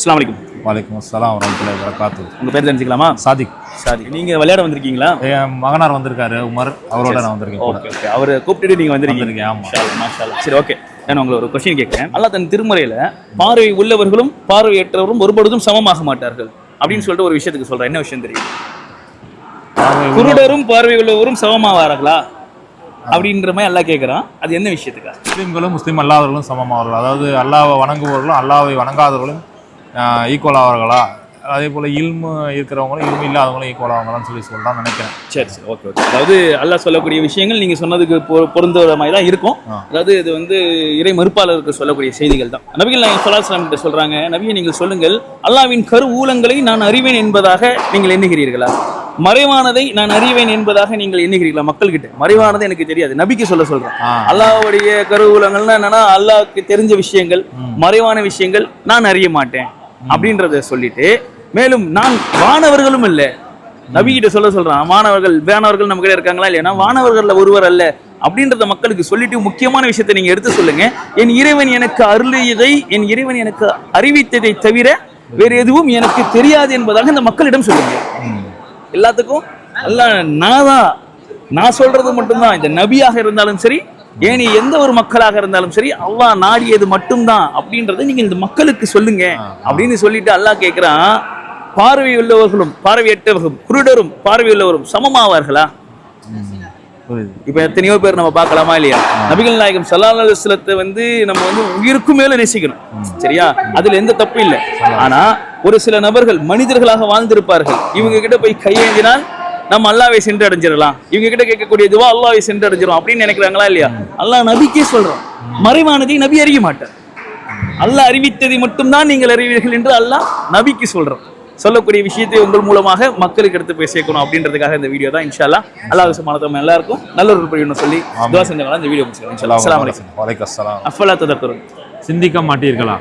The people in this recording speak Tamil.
அஸ்ஸலாமு அலைக்கும். வலைக்கம் அஸ்ஸலாம் வரமத்துல்லாஹி வரகாத்து உங்க பேர் தெரிஞ்சுக்கலாமா? சாதிக். சாரி நீங்க விளையாட வந்திருக்கீங்களா? என் மகனார் வந்திருக்காரு உமர். அவரோட நான் வந்திருக்கேன் ஓகே ஓகே. அவரை கூப்பிட்டுட்டு நீங்க வந்திருக்கீங்க. வந்திருக்கேன், ஆமா. மாஷா அல்லாஹ், மாஷா அல்லாஹ். சரி ஓகே. நான் உங்களை ஒரு கொஸ்டின் கேட்கிறேன். அல்லாஹ் தன் திருமுறையில பார்வை உள்ளவர்களும் பார்வையற்றவரும் ஒருபொழுதும் சமமாக மாட்டார்கள் அப்படின்னு சொல்லிட்டு ஒரு விஷயத்துக்கு சொல்றேன். என்ன விஷயம் தெரியும்? குருடரும் பார்வை உள்ளவரும் சமமாவார்களா அப்படின்ற மாதிரி எல்லாம் கேட்குறான். அது என்ன விஷயத்துக்கா? முஸ்லீம்களும் முஸ்லீம் அல்லாதவர்களும் சமமாவர்கள் அதாவது அல்லாஹ்வை வணங்குபவர்களும் அல்லாஹ்வை வணங்காதவர்களும் ஈக்குவல் ஆவார்களா? அதே போல் இல்மு இருக்கிறவங்களும் இல்மு இல்லாதவங்களும் ஈக்குவல் ஆவாங்களான்னு சொல்லி சொல்கிறான்னு நினைக்கிறேன். சரி சரி ஓகே ஓகே அதாவது அல்லாஹ் சொல்லக்கூடிய விஷயங்கள் நீங்க சொன்னதுக்கு பொ- பொருந்துற மாதிரி தான் இருக்கும். அதாவது இது வந்து இறை மறுப்பாளருக்கு சொல்லக்கூடிய செய்திகள் தான். நபிகள் நாயகம் சொல்லாஸ்லாம் கிட்ட சொல்றாங்க நபியை நீங்கள் சொல்லுங்கள் அல்லாவின் கரு ஊலங்களை நான் அறிவேன் என்பதாக நீங்கள் எண்ணுகிறீர்களா? மறைவானதை நான் அறிவேன் என்பதாக நீங்கள் எண்ணுகிறீர்களா? மக்கள்கிட்ட. மறைவானது எனக்கு தெரியாது நபிக்கு சொல்ல சொல்றேன். ஆ. அல்லாஹ்வுடைய கருவூலங்கள்னா என்னன்னா அல்லாஹ்வுக்கு தெரிஞ்ச விஷயங்கள் மறைவான விஷயங்கள் நான் அறிய மாட்டேன். அப்படின்றத சொல்லிட்டு மேலும் நான் வானவர்களும் இல்லை. நபிகிட்ட சொல்ல சொல்றான் வானவர்கள் வானவர்கள் நம்ம கிட்ட இருக்காங்களா இல்லையா? வானவர்கள்ல ஒருவர் அல்ல. அப்படின்றத மக்களுக்கு சொல்லிட்டு முக்கியமான விஷயத்தை நீங்க எடுத்து சொல்லுங்க. என் இறைவன் எனக்கு அருளியதை என் இறைவன் எனக்கு அறிவித்ததை தவிர வேறு எதுவும் எனக்கு தெரியாது என்பதாக இந்த மக்களிடம் சொல்லுங்க. எல்லாத்துக்கும்? எல்லாம் நான் தான். நான் சொல்றது மட்டும்தான். இந்த நபியாக இருந்தாலும் சரி ஏனி எந்த ஒரு மக்களாக இருந்தாலும் சரி அல்லாஹ் நாடியது மட்டும்தான் அப்படின்றத நீங்க இந்த மக்களுக்கு சொல்லுங்க அப்படின்னு சொல்லிட்டு அல்லாஹ் கேட்கிறான் பார்வை உள்ளவர்களும் பார்வையற்றவர்களும் குருடரும் பார்வையுள்ளவரும் சமமாவார்களா? இப்ப எத்தனையோ பேர் நம்ம பார்க்கலாமா இல்லையா? நபிகள் நாயகம் வஸல்லத்தை வந்து நம்ம வந்து உயிருக்கும் மேல நேசிக்கணும். சரியா? அதுல எந்த தப்பு இல்லை. ஆனா ஒரு சில நபர்கள் மனிதர்களாக வாழ்ந்திருப்பார்கள். இவங்க கிட்ட போய் கையேந்தினால் நம்ம அல்லாவை சென்று அடைஞ்சிடலாம் இவங்க கிட்ட கேட்கக்கூடிய இதுவா அல்லாவை சென்று அடைஞ்சிரும் அப்படின்னு நினைக்கிறாங்களா இல்லையா? அல்லாஹ் நபிக்கே சொல்றோம் மறைவானதை நபி அறிய மாட்டார். அல்லாஹ் அறிவித்ததை மட்டும்தான் நீங்கள் அறிவீர்கள் என்று அல்லாஹ் நபிக்கு சொல்றோம் சொல்லக்கூடிய விஷயத்தை உங்கள் மூலமாக மக்களுக்கு எடுத்து போய் சேர்க்கணும் அப்படின்றதுக்காக இந்த வீடியோ தான். இன்ஷா அல்லாஹ் அல்லாஹ் சுமானத்தம் எல்லாருக்கும் நல்ல ஒரு புரியணும் சொல்லி துவா இந்த வீடியோ முடிச்சுக்கலாம் இன்ஷா அல்லாஹ். அஸ்ஸலாமு அலைக்கும். வலைக்கம் அஸ்ஸலாம். அஃபலா ததக்குறோம் சிந்திக்க மாட்டீர்களா?